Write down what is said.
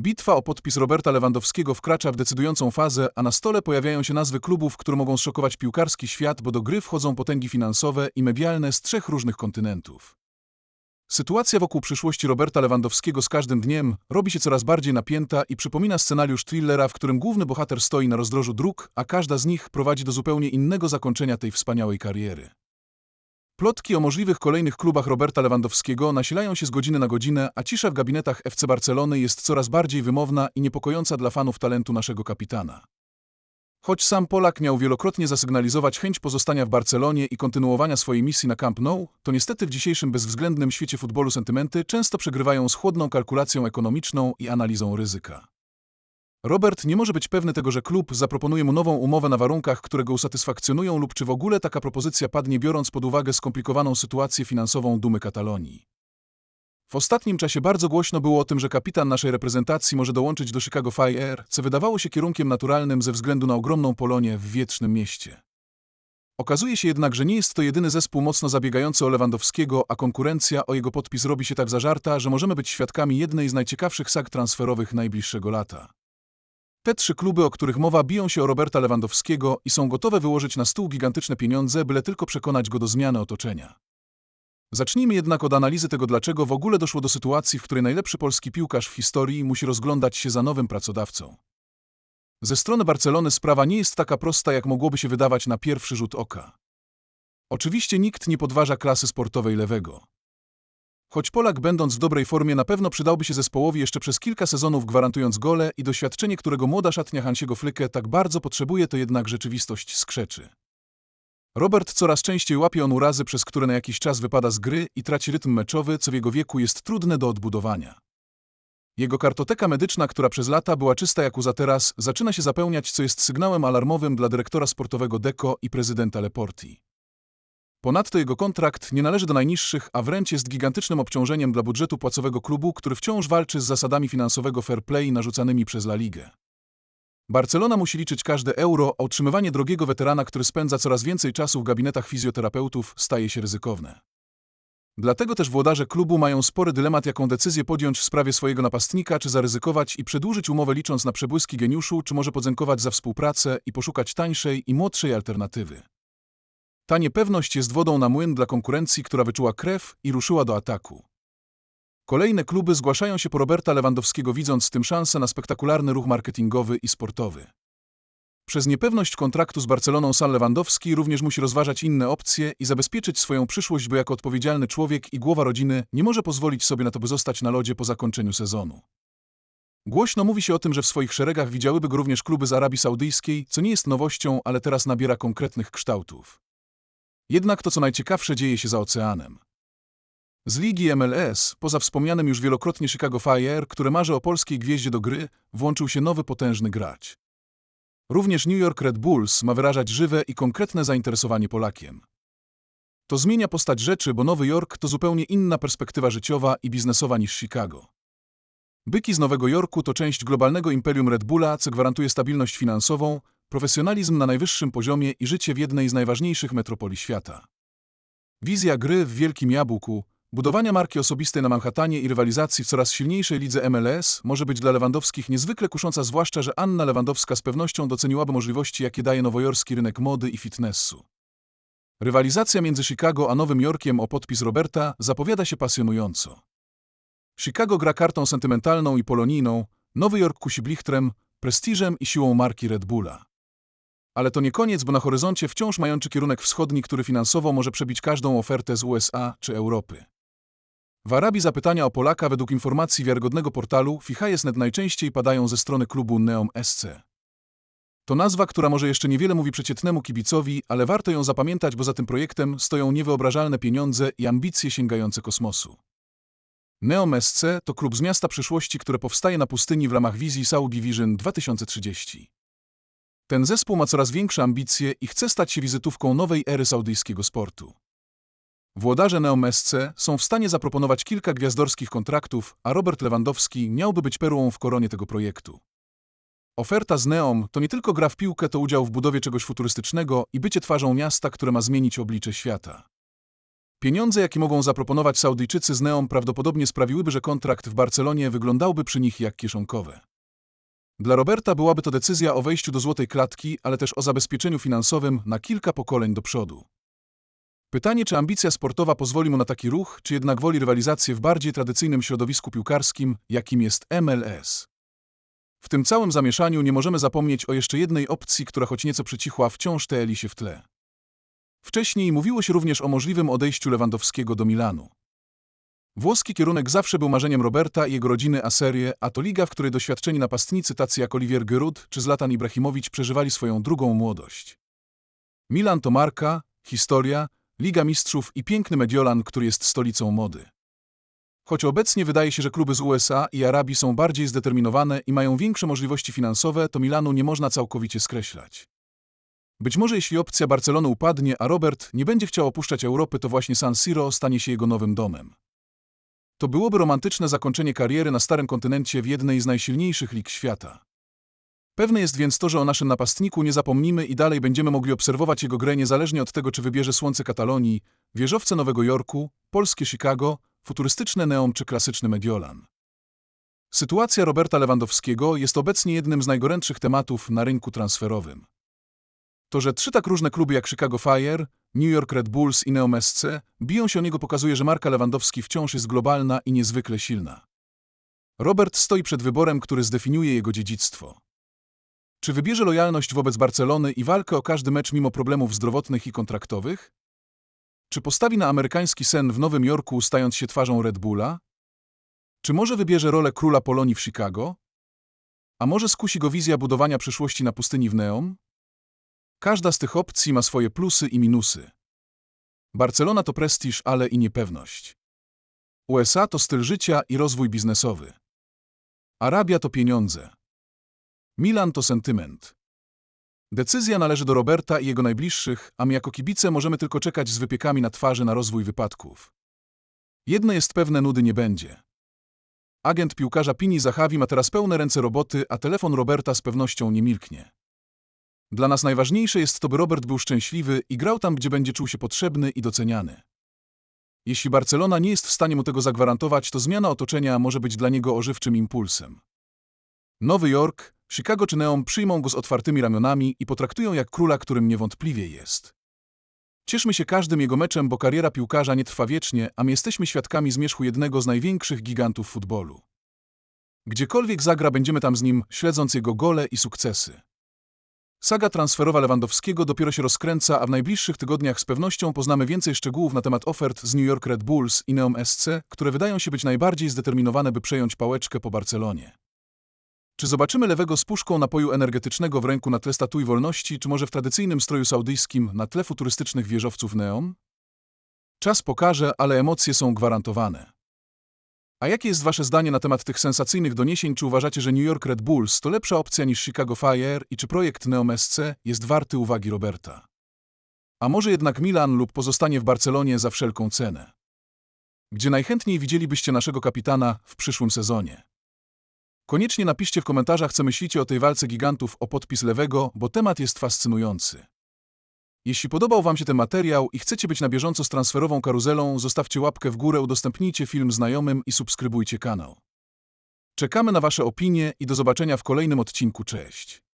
Bitwa o podpis Roberta Lewandowskiego wkracza w decydującą fazę, a na stole pojawiają się nazwy klubów, które mogą szokować piłkarski świat, bo do gry wchodzą potęgi finansowe i medialne z trzech różnych kontynentów. Sytuacja wokół przyszłości Roberta Lewandowskiego z każdym dniem robi się coraz bardziej napięta i przypomina scenariusz thrillera, w którym główny bohater stoi na rozdrożu dróg, a każda z nich prowadzi do zupełnie innego zakończenia tej wspaniałej kariery. Plotki o możliwych kolejnych klubach Roberta Lewandowskiego nasilają się z godziny na godzinę, a cisza w gabinetach FC Barcelony jest coraz bardziej wymowna i niepokojąca dla fanów talentu naszego kapitana. Choć sam Polak miał wielokrotnie zasygnalizować chęć pozostania w Barcelonie i kontynuowania swojej misji na Camp Nou, to niestety w dzisiejszym bezwzględnym świecie futbolu sentymenty często przegrywają z chłodną kalkulacją ekonomiczną i analizą ryzyka. Robert nie może być pewny tego, że klub zaproponuje mu nową umowę na warunkach, które go usatysfakcjonują lub czy w ogóle taka propozycja padnie biorąc pod uwagę skomplikowaną sytuację finansową Dumy Katalonii. W ostatnim czasie bardzo głośno było o tym, że kapitan naszej reprezentacji może dołączyć do Chicago Fire, co wydawało się kierunkiem naturalnym ze względu na ogromną Polonię w wiecznym mieście. Okazuje się jednak, że nie jest to jedyny zespół mocno zabiegający o Lewandowskiego, a konkurencja o jego podpis robi się tak zażarta, że możemy być świadkami jednej z najciekawszych sag transferowych najbliższego lata. Te trzy kluby, o których mowa, biją się o Roberta Lewandowskiego i są gotowe wyłożyć na stół gigantyczne pieniądze, byle tylko przekonać go do zmiany otoczenia. Zacznijmy jednak od analizy tego, dlaczego w ogóle doszło do sytuacji, w której najlepszy polski piłkarz w historii musi rozglądać się za nowym pracodawcą. Ze strony Barcelony sprawa nie jest taka prosta, jak mogłoby się wydawać na pierwszy rzut oka. Oczywiście nikt nie podważa klasy sportowej lewego. Choć Polak, będąc w dobrej formie, na pewno przydałby się zespołowi jeszcze przez kilka sezonów, gwarantując gole i doświadczenie, którego młoda szatnia Hansiego Flykę tak bardzo potrzebuje, to jednak rzeczywistość skrzeczy. Robert coraz częściej łapie on urazy, przez które na jakiś czas wypada z gry i traci rytm meczowy, co w jego wieku jest trudne do odbudowania. Jego kartoteka medyczna, która przez lata była czysta jak łza teraz, zaczyna się zapełniać, co jest sygnałem alarmowym dla dyrektora sportowego Deco i prezydenta Leporti. Ponadto jego kontrakt nie należy do najniższych, a wręcz jest gigantycznym obciążeniem dla budżetu płacowego klubu, który wciąż walczy z zasadami finansowego fair play narzucanymi przez La Ligę. Barcelona musi liczyć każde euro, a utrzymywanie drogiego weterana, który spędza coraz więcej czasu w gabinetach fizjoterapeutów, staje się ryzykowne. Dlatego też włodarze klubu mają spory dylemat, jaką decyzję podjąć w sprawie swojego napastnika, czy zaryzykować i przedłużyć umowę licząc na przebłyski geniuszu, czy może podziękować za współpracę i poszukać tańszej i młodszej alternatywy. Ta niepewność jest wodą na młyn dla konkurencji, która wyczuła krew i ruszyła do ataku. Kolejne kluby zgłaszają się po Roberta Lewandowskiego, widząc w tym szansę na spektakularny ruch marketingowy i sportowy. Przez niepewność kontraktu z Barceloną San Lewandowski również musi rozważać inne opcje i zabezpieczyć swoją przyszłość, bo jako odpowiedzialny człowiek i głowa rodziny nie może pozwolić sobie na to, by zostać na lodzie po zakończeniu sezonu. Głośno mówi się o tym, że w swoich szeregach widziałyby go również kluby z Arabii Saudyjskiej, co nie jest nowością, ale teraz nabiera konkretnych kształtów. Jednak to, co najciekawsze, dzieje się za oceanem. Z ligi MLS, poza wspomnianym już wielokrotnie Chicago Fire, które marzy o polskiej gwieździe do gry, włączył się nowy potężny gracz. Również New York Red Bulls ma wyrażać żywe i konkretne zainteresowanie Polakiem. To zmienia postać rzeczy, bo Nowy Jork to zupełnie inna perspektywa życiowa i biznesowa niż Chicago. Byki z Nowego Jorku to część globalnego imperium Red Bulla, co gwarantuje stabilność finansową, profesjonalizm na najwyższym poziomie i życie w jednej z najważniejszych metropolii świata. Wizja gry w Wielkim Jabłku, budowania marki osobistej na Manhattanie i rywalizacji w coraz silniejszej lidze MLS może być dla Lewandowskich niezwykle kusząca, zwłaszcza, że Anna Lewandowska z pewnością doceniłaby możliwości, jakie daje nowojorski rynek mody i fitnessu. Rywalizacja między Chicago a Nowym Jorkiem o podpis Roberta zapowiada się pasjonująco. Chicago gra kartą sentymentalną i polonijną, Nowy Jork kusi blichtrem, prestiżem i siłą marki Red Bulla. Ale to nie koniec, bo na horyzoncie wciąż mający kierunek wschodni, który finansowo może przebić każdą ofertę z USA czy Europy. W Arabii zapytania o Polaka według informacji wiarygodnego portalu Fichajes.net najczęściej padają ze strony klubu Neom SC. To nazwa, która może jeszcze niewiele mówi przeciętnemu kibicowi, ale warto ją zapamiętać, bo za tym projektem stoją niewyobrażalne pieniądze i ambicje sięgające kosmosu. Neom SC to klub z miasta przyszłości, które powstaje na pustyni w ramach wizji Saudi Vision 2030. Ten zespół ma coraz większe ambicje i chce stać się wizytówką nowej ery saudyjskiego sportu. Włodarze Neom SC są w stanie zaproponować kilka gwiazdorskich kontraktów, a Robert Lewandowski miałby być perłą w koronie tego projektu. Oferta z Neom to nie tylko gra w piłkę, to udział w budowie czegoś futurystycznego i bycie twarzą miasta, które ma zmienić oblicze świata. Pieniądze, jakie mogą zaproponować Saudyjczycy z Neom, prawdopodobnie sprawiłyby, że kontrakt w Barcelonie wyglądałby przy nich jak kieszonkowe. Dla Roberta byłaby to decyzja o wejściu do złotej klatki, ale też o zabezpieczeniu finansowym na kilka pokoleń do przodu. Pytanie, czy ambicja sportowa pozwoli mu na taki ruch, czy jednak woli rywalizację w bardziej tradycyjnym środowisku piłkarskim, jakim jest MLS. W tym całym zamieszaniu nie możemy zapomnieć o jeszcze jednej opcji, która choć nieco przycichła, wciąż teeli się w tle. Wcześniej mówiło się również o możliwym odejściu Lewandowskiego do Milanu. Włoski kierunek zawsze był marzeniem Roberta i jego rodziny a Serie, a to liga, w której doświadczeni napastnicy tacy jak Olivier Giroud czy Zlatan Ibrahimowicz przeżywali swoją drugą młodość. Milan to marka, historia, Liga Mistrzów i piękny Mediolan, który jest stolicą mody. Choć obecnie wydaje się, że kluby z USA i Arabii są bardziej zdeterminowane i mają większe możliwości finansowe, to Milanu nie można całkowicie skreślać. Być może jeśli opcja Barcelony upadnie, a Robert nie będzie chciał opuszczać Europy, to właśnie San Siro stanie się jego nowym domem. To byłoby romantyczne zakończenie kariery na starym kontynencie w jednej z najsilniejszych lig świata. Pewne jest więc to, że o naszym napastniku nie zapomnimy i dalej będziemy mogli obserwować jego grę niezależnie od tego, czy wybierze słońce Katalonii, wieżowce Nowego Jorku, polskie Chicago, futurystyczne Neom czy klasyczny Mediolan. Sytuacja Roberta Lewandowskiego jest obecnie jednym z najgorętszych tematów na rynku transferowym. To, że trzy tak różne kluby jak Chicago Fire, New York Red Bulls i Neom SC biją się o niego pokazuje, że marka Lewandowski wciąż jest globalna i niezwykle silna. Robert stoi przed wyborem, który zdefiniuje jego dziedzictwo. Czy wybierze lojalność wobec Barcelony i walkę o każdy mecz mimo problemów zdrowotnych i kontraktowych? Czy postawi na amerykański sen w Nowym Jorku, stając się twarzą Red Bulla? Czy może wybierze rolę króla Polonii w Chicago? A może skusi go wizja budowania przyszłości na pustyni w Neom? Każda z tych opcji ma swoje plusy i minusy. Barcelona to prestiż, ale i niepewność. USA to styl życia i rozwój biznesowy. Arabia to pieniądze. Milan to sentyment. Decyzja należy do Roberta i jego najbliższych, a my jako kibice możemy tylko czekać z wypiekami na twarzy na rozwój wypadków. Jedno jest pewne, nudy nie będzie. Agent piłkarza Pini Zachawi ma teraz pełne ręce roboty, a telefon Roberta z pewnością nie milknie. Dla nas najważniejsze jest to, by Robert był szczęśliwy i grał tam, gdzie będzie czuł się potrzebny i doceniany. Jeśli Barcelona nie jest w stanie mu tego zagwarantować, to zmiana otoczenia może być dla niego ożywczym impulsem. Nowy Jork, Chicago czy Neom przyjmą go z otwartymi ramionami i potraktują jak króla, którym niewątpliwie jest. Cieszmy się każdym jego meczem, bo kariera piłkarza nie trwa wiecznie, a my jesteśmy świadkami zmierzchu jednego z największych gigantów futbolu. Gdziekolwiek zagra, będziemy tam z nim, śledząc jego gole i sukcesy. Saga transferowa Lewandowskiego dopiero się rozkręca, a w najbliższych tygodniach z pewnością poznamy więcej szczegółów na temat ofert z New York Red Bulls i Neom SC, które wydają się być najbardziej zdeterminowane, by przejąć pałeczkę po Barcelonie. Czy zobaczymy lewego z puszką napoju energetycznego w ręku na tle statui wolności, czy może w tradycyjnym stroju saudyjskim na tle futurystycznych wieżowców Neom? Czas pokaże, ale emocje są gwarantowane. A jakie jest Wasze zdanie na temat tych sensacyjnych doniesień? Czy uważacie, że New York Red Bulls to lepsza opcja niż Chicago Fire i czy projekt Neom jest warty uwagi Roberta? A może jednak Milan lub pozostanie w Barcelonie za wszelką cenę? Gdzie najchętniej widzielibyście naszego kapitana w przyszłym sezonie? Koniecznie napiszcie w komentarzach, co myślicie o tej walce gigantów o podpis lewego, bo temat jest fascynujący. Jeśli podobał Wam się ten materiał i chcecie być na bieżąco z transferową karuzelą, zostawcie łapkę w górę, udostępnijcie film znajomym i subskrybujcie kanał. Czekamy na Wasze opinie i do zobaczenia w kolejnym odcinku. Cześć!